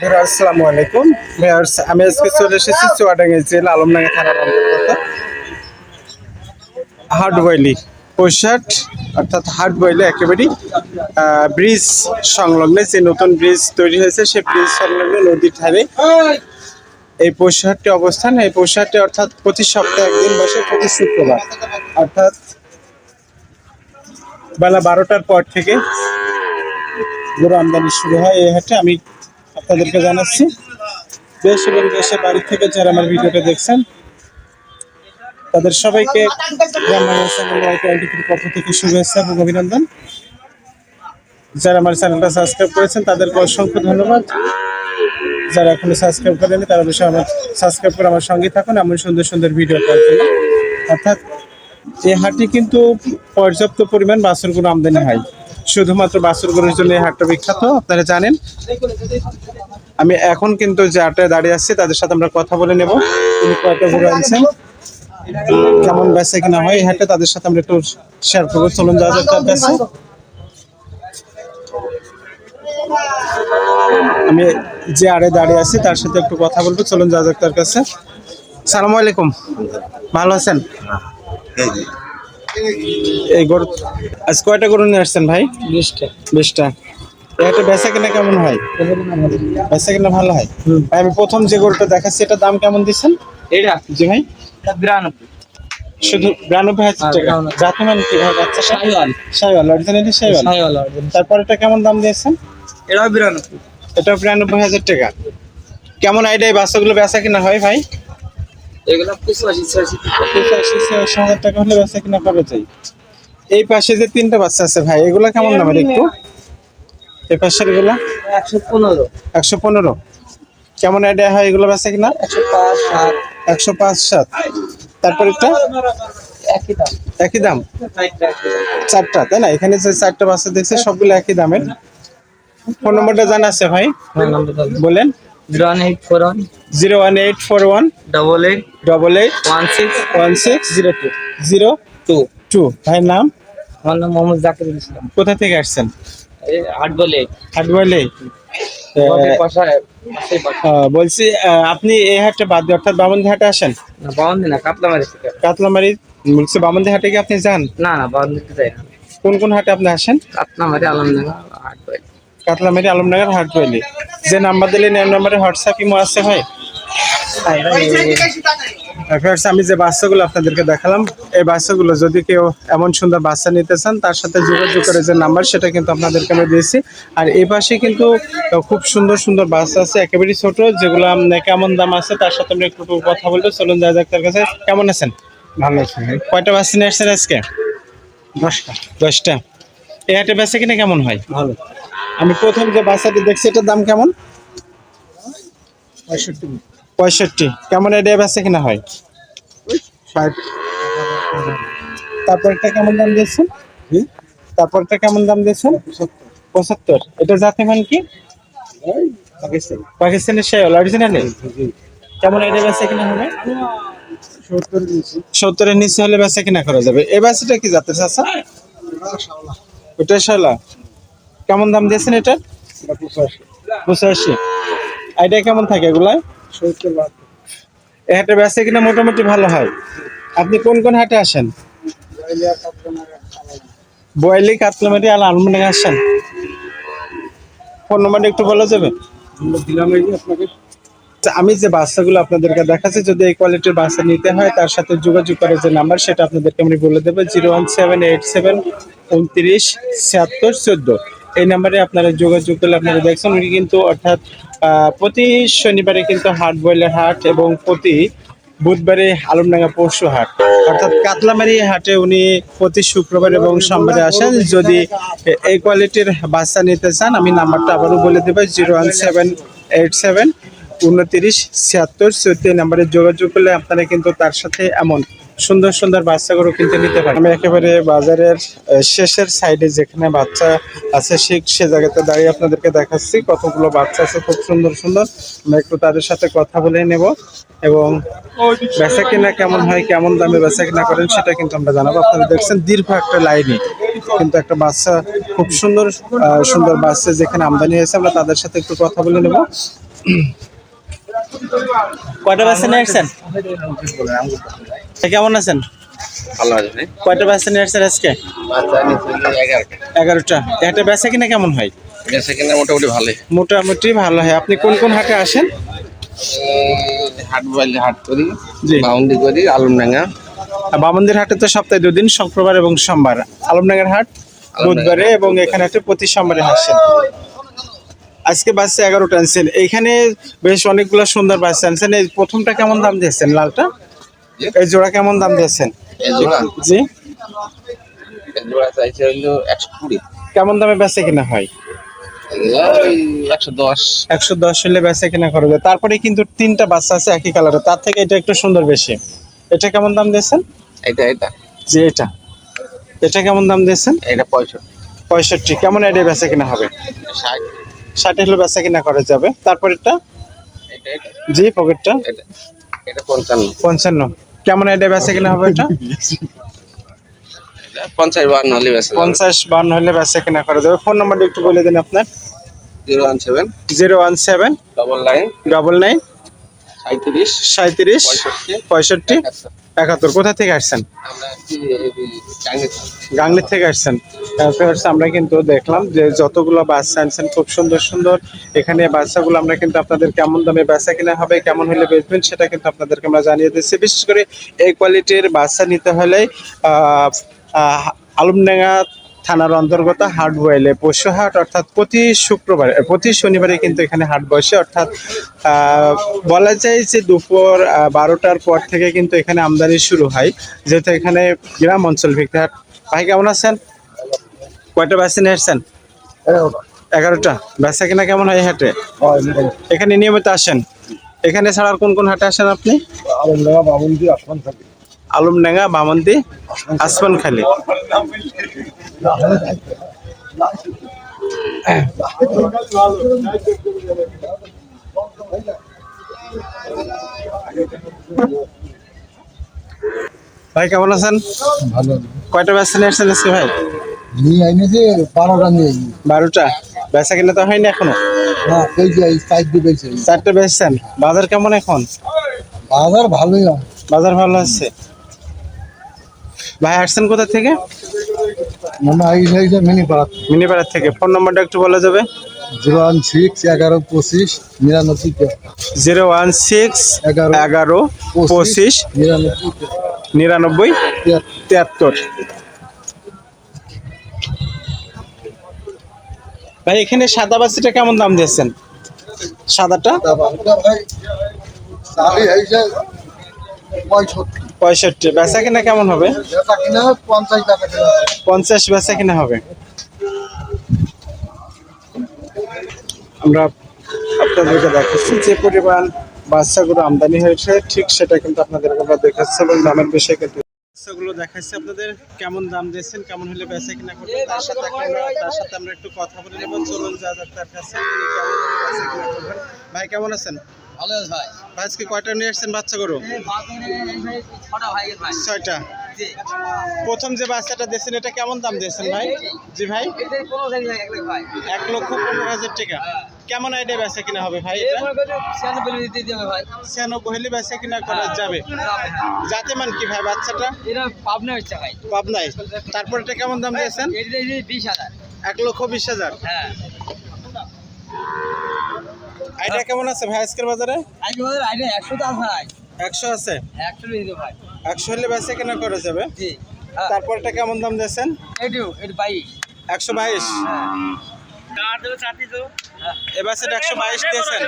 আসসালামু আলাইকুম। ভিউয়ার্স, আমি আজকে চলে এসেছি চুয়াডাঙ্গা জেলা আলমডাঙ্গা থানার অন্তর্গত। হাটবয়লি পৈশাট অর্থাৎ হাটবয়লি একেবারেই ব্রিজ সংলগ্ন যে নতুন ব্রিজ তৈরি হয়েছে সেই ব্রিজ সংলগ্ন নদীর ধারে এই পৈশাটটি অবস্থান। এই পৈশাটটি অর্থাৎ প্রতি সপ্তাহে একদিন বসে প্রতি শুক্রবার। অর্থাৎ বেলা বারোটার পর থেকে গরু আমদানি শুরু হয়। এই হাটে আমি আপনাদেরকে জানাচ্ছি। দেশ এবং দেশের বাড়ি থেকে যারা আমার ভিডিওটা দেখছেন, তাদের সবাইকে পক্ষ থেকে শুভেচ্ছা এবং অভিনন্দন। যারা আমার চ্যানেলটা সাবস্ক্রাইব করেছেন, তাদেরকে অসংখ্য ধন্যবাদ। যারা এখনও সাবস্ক্রাইব করেনি তারা অবশ্যই আমার সাবস্ক্রাইব করে আমার সঙ্গে থাকুন। এমন সুন্দর সুন্দর ভিডিও পাওয়ার জন্য। অর্থাৎ এই হাটটি কিন্তু পর্যাপ্ত পরিমাণ বাছুরগুলো আমদানি হয়। শুধুমাত্র বাছুরগুলোর জন্য এই হাটটা বিখ্যাত, আপনারা জানেন। আমি এখন কিন্তু যে হাটে দাঁড়িয়ে আছি, তাদের সাথে আমরা কথা বলে নেব। তিনি কয়টা গরু আনছেন? কেমন বেচে কিনা হয় এই হাটে, তাদের সাথে আমরা একটু শেয়ার করব। চলুন যাওয়া যাক তার কাছে। আমি যে আড়ে দাঁড়িয়ে আছি, তার সাথে একটু কথা বলব। চলুন যাওয়া যাক তার কাছে। সালামু আলাইকুম। ভালো আছেন? এই গরু আজ কয়টা গরু নিয়ে আসছেন ভাই? বিশটা। বিশটা। এটা বেচা কিনা কেমন হয়? বেচা কিনা ভালো হয়? ভাই, আমি প্রথম যে গরুটা দেখাচ্ছি এটা দাম কেমন দিচ্ছেন? এটা? জি ভাই। বিরানব্বই। শুধু বিরানব্বই হাজার হ্যাঁ, টাকা? জাতি মানে কি ভাই বাচ্চা শাহিওয়াল সাইওয়াল। অরিজিনালি সাইওয়াল? শাহিওয়াল তারপর এটা কেমন দাম দিয়েছেন? এটাও বিরানব্বই। এটা বিরানব্বই হাজার টাকা। কেমন বাচ্চাগুলো বেচা কিনা হয় ভাই? এগুলো পঁচাশি ছিয়াশি পঁচাশি ছিয়াশি হাজার টাকা হলে বেচা কিনা করা যায় এই পাশে যে তিনটা বাচ্চা আছে ভাই এগুলা কেমন দামের একটু? এই পাশের এগুলা? একশো পনেরো। একশো পনেরো। কেমন আইডিয়া হয় এগুলো বেচা কিনা? একশো পাঁচ সাত। একশো পাঁচ সাত। তারপর একটা? একই দাম। একই দাম? চারটা তাই না? এখানে যে চারটা বাচ্চা দেখছে সবগুলো একই দামের। ফোন নম্বরটা জানা আছে ভাই? বলেন। Zero one eight four one zero one eight four one double eight double eight one six one six zero two zero two two ভাইয়ের নাম? আমার নাম মোহাম্মদ জাকিরুল ইসলাম। কোথা থেকে আসছেন? হাটবলে বলছি আপনি এই হাটে বাদ দিয়ে অর্থাৎ বামন্দি হাটে আসেন? না কাতলামারি বলছি বামন্দি হাটে কি আপনি যান? না না যাই না। কোন কোন হাটে আপনি আসেন? কাতলামারি আলমনগর আট বলে কাতলামারি আলমনগর হাটবলি যে নাম্বার দিলেন এই নাম্বারে হোয়াটসঅ্যাপ ইমো আছে হয় Friends, আমি যে বাচ্চাগুলো আপনাদেরকে দেখালাম এই বাচ্চাগুলো যদি কেউ এমন সুন্দর বাচ্চা নিতে চান তার সাথে যোগাযোগ করে যে নাম্বার সেটা কিন্তু আপনাদেরকে আমি দিয়েছি। আর এই পাশে কিন্তু খুব সুন্দর সুন্দর বাচ্চা আছে একেবারেই ছোট যেগুলো কেমন দাম আছে তার সাথে আমরা একটু কথা বলব। চলুন যা যাক তার কাছে। কেমন আছেন? ভালো আছেন কয়টা বাচ্চা নিয়ে আসছেন আজকে? দশটা। দশটা। এই হাটে বেচা কিনা কেমন হয়? ভালো। আমি প্রথম যে বাচ্চাটি দেখছি এটার দাম কেমন? পঁয়ষট্টি। পঁয়ষট্টি। কেমন এটা বেচা কিনা হয়? ষাট। তারপরটা কেমন দাম দিয়েছেন? তারপরটা কেমন দাম দিয়েছেন? পঁচাত্তর। এটা জাতি মান কি? পাকিস্তানের শেয়াল অরিজিনালি কেমন আইডিয়া বেচা কিনা হবে? সত্তরের নিচে। হলে বেচা কিনা করা যাবে। এ বাসটা কি জাতের চাচা? ওটা শালা কেমন দাম দিয়েছেন এটা পঁচাশি। আইডিয়া কেমন থাকে এগুলায়? এই হাটে বেচা কিনা মোটামুটি ভালো হয়। আপনি কোন কোন হাটে আসেন? বয়ালি কাতলামারি আর আলমডাঙ্গা আসেন? ফোন নাম্বারটা একটু বলা যাবে? তা আমি যে বাচ্চাগুলো আপনাদেরকে দেখাচ্ছি, যদি এই কোয়ালিটির বাচ্চা নিতে হয়, তার সাথে যোগাযোগ করে যে নাম্বার, সেটা আপনাদেরকে আমি বলে দেবো, zero one seven eight seven উনত্রিশ ছিয়াত্তর চোদ্দ। এই নাম্বারে আপনারা যোগাযোগ করলে আপনারা দেখছেন উনি কিন্তু অর্থাৎ প্রতি শনিবারে কিন্তু হাট বয়লে হাট এবং প্রতি বুধবারে আলমডাঙ্গা পরশু হাট। অর্থাৎ কাতলামারি হাটে উনি প্রতি শুক্রবার এবং সোমবারে আসেন। যদি এই কোয়ালিটির বাচ্চা নিতে চান আমি নাম্বারটা আবারও বলে দেবো zero one seven eight seven. উনত্রিশ, ছিয়াত্তর চৌদ্দ নাম্বারে যোগাযোগ করলে আপনারা কিন্তু তার সাথে এমন সুন্দর সুন্দর বাচ্চাগুলো কিনতে নিতে পারেন। আমি একেবারে বাজারের শেষের সাইডে যেখানে বাচ্চা আছে সে সে জায়গাতে দাঁড়িয়ে আপনাদেরকে দেখাচ্ছি কতগুলো বাচ্চা আছে, খুব সুন্দর সুন্দর। আমরা একটু তাদের সাথে কথা বলে নেব এবং বেচা কিনা কেমন হয়, কেমন দামে বেচা কিনা করেন সেটা কিন্তু আমরা জানাব। আপনারা দেখছেন দীর্ঘ একটা লাইনে কিন্তু একটা বাচ্চা, খুব সুন্দর সুন্দর বাচ্চা যেখানে আমদানি হয়েছে, আমরা তাদের সাথে একটু কথা বলে নেব। কয়টা বাচ্চা নিয়ে আসছেন? কেমন আছেন? ভালো কয়টা বাচ্চা নিয়ে আসছেন আজকে? এগারোটা। একটা বেচা কিনা কেমন হয়? বেশি কিনা মোটামুটি ভালোই। মোটামুটি ভালো হয়। আপনি কোন কোন হাটে আসেন? হাট বাইলে হাট করি। বাউন্ডি করি আলমডাঙ্গা। বামন্দির হাটে তো সপ্তাহে দুদিন শুক্রবার এবং সোমবার। আলমনগর হাট বুধবারে এবং এখানে একটা প্রতি সোমবারে আসেন আজকে বাসে এগারোটা আনছেন। এইখানে বেশ অনেকগুলো সুন্দর বাস আনছেন। এই প্রথমটা কেমন দাম দিয়েছেন লালটা? এই জোড়া কেমন দাম দিয়েছেন? জি? কেমন দামে বেচে কিনা হয়? একশো দশ। হলে বেচে কিনা করা যায় তারপরে কিন্তু তিনটা বাচ্চা আছে একই কালারের তার থেকে এটা একটু সুন্দর বেশি। এটা কেমন দাম দিয়েছেন? এটা এটা যে এটা। এটা কেমন দাম দিয়েছেন? এটা পঁয়ষট্টি। পঁয়ষট্টি। কেমন আইডিয়া বেচে কিনা হবে? ষাট। ষাট হলে বেচা কিনা করা যাবে। তারপর এটা এটা জি পকেটটা? এটা পঞ্চান্ন। পঞ্চান্ন কেমন এটা বেচা কিনা হবে এটা? পঞ্চাশ বান্ন হলে বেশি পঞ্চাশ বান্ন হলে বেচা কিনা করা যাবে। ফোন নাম্বারটা একটু বলে দিন আপনার। Zero one seven zero one seven double nine double nine সাঁত্রিশ পঁয়ষট্টি একাত্তর। কোথা থেকে আসছেন? গাংলি থেকে। আসছেন। তারপরে হচ্ছে আমরা কিন্তু দেখলাম যে যতগুলো বাচ্চা আনছেন খুব সুন্দর সুন্দর। এখানে বাচ্চাগুলো আমরা কিন্তু আপনাদের কেমন দামে বেচা কিনা হবে কেমন হলে বেচবেন সেটা কিন্তু আপনাদেরকে আমরা জানিয়ে দিচ্ছি। বিশেষ করে এই কোয়ালিটির বাচ্চা নিতে হলে আলমডাঙ্গা থানার অন্তর্গত হাট বয়েলে পশু হাট, অর্থাৎ প্রতি শুক্রবার প্রতি শনিবারে কিন্তু এখানে হাট বসে। অর্থাৎ বলা যায় যে দুপুর বারোটার পর থেকে কিন্তু এখানে আমদানি শুরু হয়। যেহেতু এখানে গ্রাম অঞ্চল ভিত্তিক হাট। ভাই, কেমন আছেন? কয়টা বাসে নিয়ে এগারোটা। বেচা কিনা কেমন হয় হাটে? এখানে নিয়মিত আসেন। এখানে ছাড়া আর কোন কোন হাটে আসেন আপনি? আলমডাঙ্গা বামুন্দি আসমানখালী ভাই কেমন আছেন? ভালো। কয়টা বেচা নিয়ে আসছেন আজকে ভাই? নিয়ে আইনে যে বারোটা নিয়ে। বারোটা? বেচা কিনা তো হয়নি এখনও? না এই যে এই সাইড চারটে বেচছেন বাজার কেমন এখন? বাজার ভালোই হয় বাজার ভালো আছে। ভাই আসছেন কোথা থেকে? মনে হয় এই যে মিনি পাড়া মিনিপাড়ার থেকে। ফোন নম্বরটা একটু বলা যাবে? জিরো ওয়ান সিক্স এগারো পঁচিশ নিরানব্বই জিরো ওয়ান সিক্স এগারো এগারো পঁচিশ নিরানব্বই তিয়াত্তর। ভাই এখানে সাদা বাসিটা কেমন দাম দিয়েছেন? সাদাটা? পঁয়ষট্টি। পঁয়ষট্টি। বেচা কিনা কেমন হবে? পঞ্চাশ বেচা কিনা হবে। আমরা আপনাদেরকে দেখাচ্ছি যে পরিমাণ বাচ্চাগুলো আমদানি হয়েছে ঠিক সেটা কিন্তু আপনাদেরকে আমরা দেখাচ্ছি এবং দামের বিষয়ে কিন্তু বাচ্চাগুলো দেখাচ্ছি আপনাদের কেমন দাম দিয়েছেন কেমন হলে বেচা কিনা করবে তার সাথে আমরা তার সাথে আমরা একটু কথা বলে নেব। চলুন যা তার কাছে ভাই কেমন আছেন? ভালো ভাই। আজকে কয়টা নিয়ে আসছেন বাচ্চা গরু? ছয়টা। প্রথম যে বাচ্চাটা দিয়েছেন এটা কেমন দাম দিয়েছেন ভাই? জি ভাই? এক লক্ষ পনেরো হাজার টাকা। কেমন আইডিয়া বেচা কিনা হবে ভাই ছিয়ানব্বই ছিয়ানব্বই হলে বেচা কিনা করা যাবে। যাতে মান কি ভাই বাচ্চাটা? পাবনা হচ্ছে ভাই। পাবনায়। তারপর এটা কেমন দাম দিয়েছেন? বিশ হাজার। এক লক্ষ বিশ হাজার। হ্যাঁ। আইডিয়া কেমন আছে ভাই আজকের বাজারে? আজকে আমাদের আইডিয়া একশো তো আছে ভাই। একশো আছে? একশো দিতে ভাই। একশো হলে বেচা কিনা করা যাবে। জি। তারপর এটা কেমন দাম দিয়েছেন? এটু এটু বাইশ। একশো বাইশ। এবার সেটা একশো বাইশ দিয়েছেন।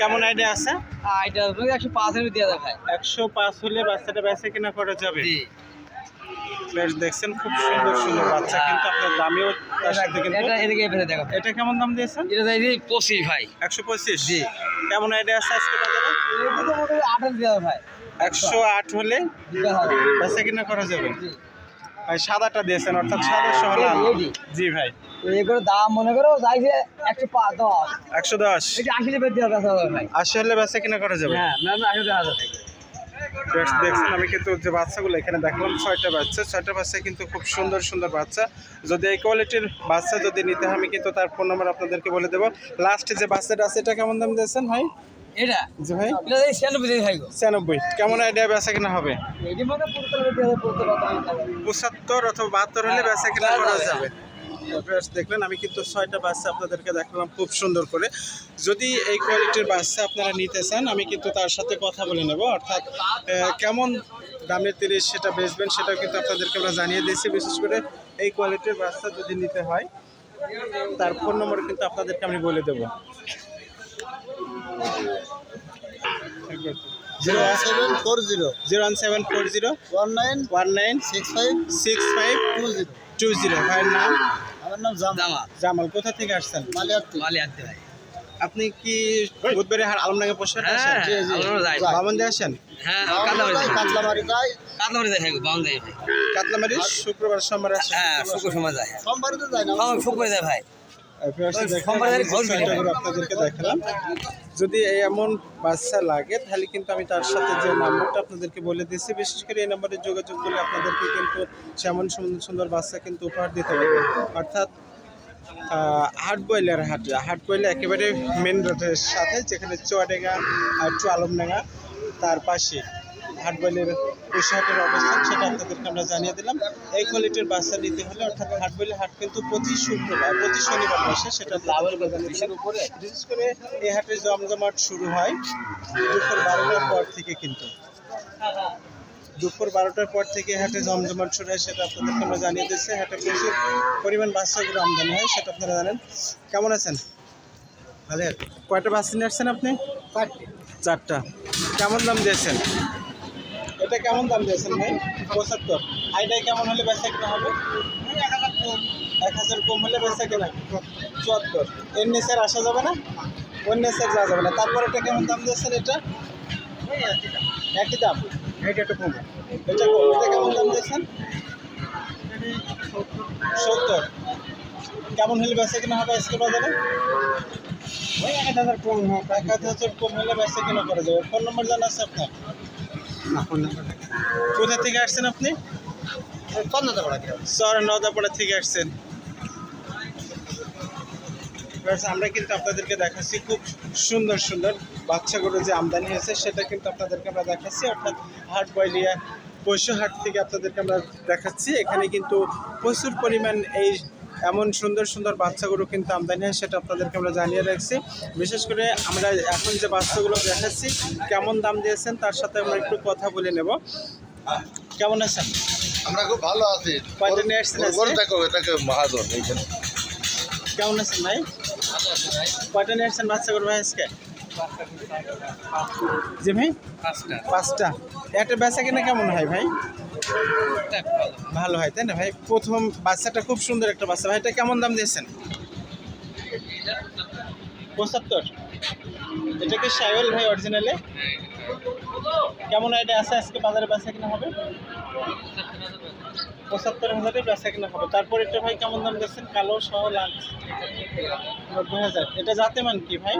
কেমন আইডিয়া আছে? এটা একশো পাঁচ হাজার দিয়ে দেয় একশো পাঁচ হলে বাচ্চাটা বেচা কিনা করা যাবে। বেশ দেখছেন খুব সুন্দর সুন্দর বাচ্চা কিন্তু আপনার দামিও তার সাথে কিন্তু এটা এদিকে এভাবে দেখো এটা কেমন দাম দিয়েছেন? এটা যে পঁচিশ ভাই। একশো পঁচিশ? জি। কেমন আইডিয়া আছে আজকে বাজারে? ভাই একশো আট হলে বেচা কিনা করা যাবে। ভাই সাদাটা দিয়েছেন অর্থাৎ সাদা সহ লাল। জি ভাই। এগুলো দাম মনে করো যাইছে একশো পাঁচ দশ। একশো দশ। আশি হলে বেচা কিনা করা যাবে। হ্যাঁ আশি হাজার Friends, দেখছেন আমি কিন্তু যে বাচ্চাগুলো এখানে দেখলাম ছয়টা বাচ্চা। ছয়টা বাচ্চা কিন্তু খুব সুন্দর সুন্দর বাচ্চা। যদি এই কোয়ালিটির বাচ্চা যদি নিতে হয় আমি কিন্তু তার ফোন নাম্বার আপনাদেরকে বলে দেবো। লাস্টে যে বাচ্চাটা আছে এটা কেমন দাম দিয়েছেন ভাই? এটা? জি ভাই। ছিয়ানব্বই কেমন আইডিয়া বেচা কিনা হবে? পঁচাত্তর অথবা বাহাত্তর হলে বেচা কিনা করা যাবে। দেখলেন আমি কিন্তু ছয়টা বাচ্চা আপনাদেরকে দেখালাম খুব সুন্দর করে। যদি এই কোয়ালিটির বাচ্চা আপনারা নিতে চান আমি কিন্তু তার সাথে কথা বলে নেব। অর্থাৎ কেমন দামের তিরিশ সেটা বেচবেন সেটাও কিন্তু আপনাদেরকে আমরা জানিয়ে দিয়েছি। বিশেষ করে এই কোয়ালিটির বাচ্চা যদি নিতে হয় তার ফোন নম্বর কিন্তু আপনাদেরকে আমি বলে দেবো। Zero one seven four zero. Zero one seven four zero one nine one nine six five six five two zero. Two zero. ভাইয়ের নাম? আমার নাম জামা জামা জামাল কোথা থেকে আসছেন? মালিয়াত্তি মালি ভাই। আপনি কি বুধবারে হার আলমডাঙ্গা পোশাক আসেন হ্যাঁ জি, জি। বামন্দে আসেন? হ্যাঁ কাতলামারি যাই। কাঁচলামারি যাই। কাতলামারি যাই বামন্দে ভাই কাতলামারি শুক্রবার সোমবার আসেন? হ্যাঁ শুক্র সোমবার যায় সোমবার তো যাই না। হ্যাঁ শুক্র যায় ভাই। আপনাদেরকে দেখালাম যদি এমন বাচ্চা লাগে তাহলে কিন্তু আমি তার সাথে যে নাম্বারটা আপনাদেরকে বলে দিচ্ছি বিশেষ করে এই নাম্বারে যোগাযোগ করলে আপনাদেরকে কিন্তু সেমন সুন্দর সুন্দর বাচ্চা কিন্তু উপহার দিতে পারবে। অর্থাৎ হাট বয়লার হাট হাট বয়লা একেবারে মেন রোডের সাথে যেখানে চুয়াডাঙ্গা আর টু আলমডাঙ্গা তার পাশে হাট বয়লের হাটের অবস্থান সেটা আমরা জানিয়ে দিলাম এই কোয়ালিটির বাচ্চা নিতে হলে অর্থাৎ হাট বয়লে হাট কিন্তু প্রতি শুক্রবার প্রতি শনিবার বসে সেটা। বিশেষ করে এই হাটে জমজমাট শুরু হয় দুপুর বারোটার পর থেকে কিন্তু। দুপুর বারোটার পর থেকে হাটে জমজমাট শুরু হয় সেটা আপনাদেরকে আমরা জানিয়ে দিচ্ছি। হাটে প্রচুর পরিমাণ বাচ্চাগুলো আমদানি হয় সেটা আপনারা জানেন। কেমন আছেন? ভালো? কয়টা বাচ্চা নিয়ে আসছেন আপনি? চারটা। কেমন দাম দিয়েছেন? এটা কেমন দাম দিয়েছেন ভাই? পঁচাত্তর। আইটাই কেমন হলে বেচা কেনা হবে? এক হাজার কম। হলে বেচা কেনা চুয়াত্তর। এর নিচে আর আসা যাবে না? ওর নিচে আর যাওয়া যাবে না। তারপর এটা কেমন দাম দিয়েছেন এটা? একই দাম। এটা একটু কম। এটা এটা কেমন দাম দিয়েছেন? সত্তর। কেমন হলে বেচা কেনা হবে আজকে বাজারে? ওই এক হাজার কম এক হাজার কম হলে বেচা কেনা করা যাবে। ফোন নম্বর জানা আছে আপনার। কোথা থেকে আসছেন আপনি? নদাপাড়া থেকে আসছেন। আমরা কিন্তু আপনাদেরকে দেখাচ্ছি খুব সুন্দর সুন্দর বাচ্চাগুলো যে আমদানি হয়েছে সেটা কিন্তু আপনাদেরকে আমরা দেখাচ্ছি। অর্থাৎ হাট বয়লিয়া পশু হাট থেকে আপনাদেরকে আমরা দেখাচ্ছি। এখানে কিন্তু প্রচুর পরিমাণ এই এমন সুন্দর সুন্দর বাচ্চাগুলো কিন্তু আমদানি হয় সেটা আপনাদেরকে আমরা জানিয়ে রাখছি। বিশেষ করে আমরা এখন যে বাচ্চাগুলো দেখাচ্ছি কেমন দাম দিয়েছেন তার সাথে আমরা একটু কথা বলে নেব। কেমন আছেন? আমরা খুব ভালো আছি। কয়টা নিয়ে আসছেন মহাজন এইখানে। কেমন আছেন ভাই? কয়টা নিয়ে আসছেন বাচ্চাগুলো ভাই আজকে? জি ভাই? পাঁচটা। পাঁচটা। একটা বেচা কিনা কেমন হয় ভাই? ভালো হয়, তাই না ভাই? প্রথম বাচ্চাটা খুব সুন্দর একটা বাচ্চা। ভাই, এটা কেমন দাম দিয়েছেন? পঁচাত্তর। এটা কি সাইওয়াল ভাই অরিজিনালে কেমন আইডিয়া আছে আজকে বাজারে বেচা কিনা হবে? পঁচাত্তর হাজারে বেচা কিনা হবে। তারপর এটা ভাই কেমন দাম দিয়েছেন? কালো সহ লাল নব্বই হাজার। এটা যাতে মান কি ভাই?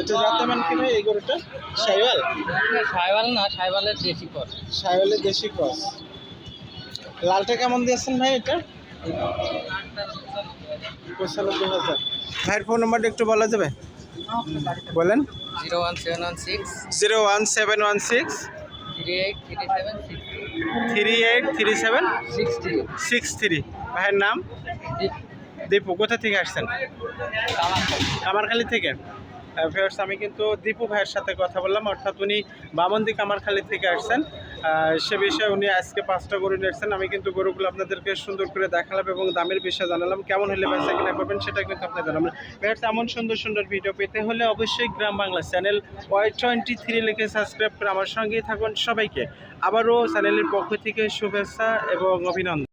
এটা জাতে মান কি ভাই এই গরুটা? সাইওয়াল? সাইবাল না সাইবালের দেশি কর। সাইওয়ালের দেশি ক্রস লালটা কেমন দিয়েছেন ভাই এটা? পঁচানব্বই হাজার। ভাইয়ের ফোন নাম্বারটা একটু বলা যাবে? বলেন। Zero one seven one six. Zero one seven one six. Three eight three seven three eight three seven. Six three. Six three. ভাইয়ের নাম? দীপু, কোথা থেকে আসছেন? কামারখালি থেকে। আমি কিন্তু দীপু ভাইয়ের সাথে কথা বললাম, অর্থাৎ উনি বামন্দি কামারখালি থেকে আসছেন। সে বিষয়ে উনি আজকে পাঁচটা গরু নিয়েছেন আমি কিন্তু গরুগুলো আপনাদেরকে সুন্দর করে দেখালাম এবং দামের বিষয়ে জানালাম। কেমন হলে বেচা কিনা করবেন সেটা কিন্তু আপনার জানালাম। এমন সুন্দর সুন্দর ভিডিও পেতে হলে অবশ্যই Gram Bangla channel Y twenty three লিখে সাবস্ক্রাইব করে আমার সঙ্গেই থাকুন সবাইকে। আবারও চ্যানেলের পক্ষ থেকে শুভেচ্ছা এবং অভিনন্দন।